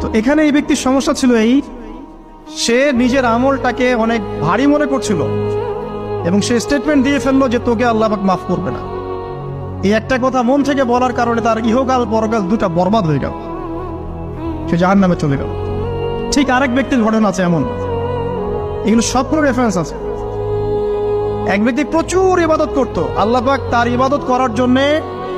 তো এখানে এই ব্যক্তির সমস্যা ছিল এই, সে নিজের আমলটাকে অনেক ভারী মনে করছিল এবং সে স্টেটমেন্ট দিয়ে ফেলল যে তোকে আল্লাহবাক মাফ করবে না। এই একটা কথা মন থেকে বলার কারণে তার ইহকাল, পরকাল দুটা বরবাদ হয়ে গেল। সে জাহান নামে চলে গেল। ঠিক আরেক ব্যক্তির ঘটনা আছে এমন। এগুলো সবগুলো রেফারেন্স আছে। এক ব্যক্তি প্রচুর ইবাদত করত। আল্লাহ পাক তার ইবাদত করার জন্যে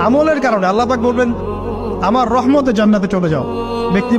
আমলের কারণে আল্লাহবাক বলবেন আমার রহমতে জান্নাতে চলে যাও। ব্যক্তি